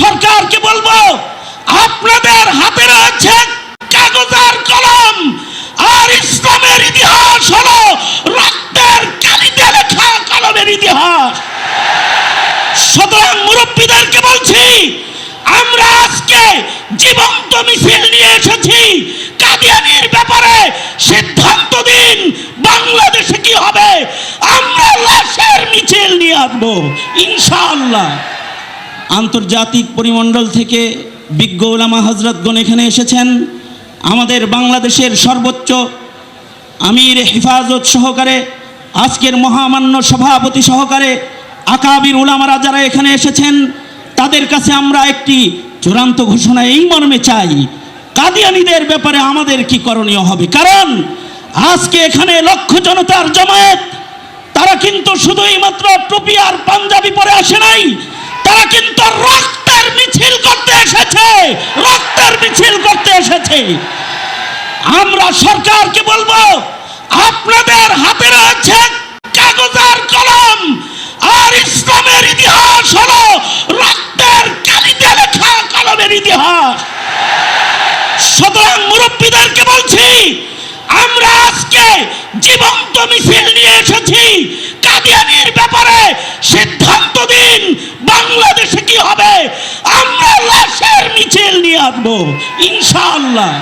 সরকারকে বলব? আপনাদের হাতে রয়েছে কাগজের কলম, আর ইসলামের ইতিহাস হলো রক্তের কালিতে লেখা কলমের ইতিহাস। সুতরাং মুরব্বীদেরকে বলছি, আমরা আজকে জীবন্ত মিছিল নিয়ে এসেছি। কাদিয়ানির ব্যাপারে সিদ্ধান্ত দিন, বাংলাদেশে কি হবে? আমরা লাশের মিছিল নিয়ে আসব, ইনশাআল্লাহ। আন্তর্জাতিক পরিমণ্ডল থেকে বিজ্ঞ ওলামা হজরতগণ এখানে এসেছেন। আমাদের বাংলাদেশের সর্বোচ্চ আমির হেফাজত সহকারে, আজকের মহামান্য সভাপতি সহকারে আকাবির উলামারা যারা এখানে এসেছেন, তাদের কাছে আমরা একটি চূড়ান্ত ঘোষণা এই মর্মে চাই, কাদিয়ানিদের ব্যাপারে আমাদের কি করণীয় হবে? কারণ আজকে এখানে লক্ষ জনতার জমায়েত, তারা কিন্তু শুধুই মাত্র টুপি আর পাঞ্জাবি পরে আসে নাই কিন্তু রক্তের মিছিল করতে এসেছে। রক্তের মিছিল করতে এসেছে। আমরা সরকারকে বলব, আপনাদের হাতে রয়েছে কলম, আর ইসলামের ইতিহাস রক্তের কালিতে লেখা কলমের ইতিহাস। সুতরাং মুরব্বীদেরকে বলছি, আমরা আজকে জীবন্ত মিছিল নিয়ে এসেছি। কাদিয়ানির ব্যাপারে সিদ্ধান্ত দিন লাশের নিয়ে আসব ইনশাআল্লাহ।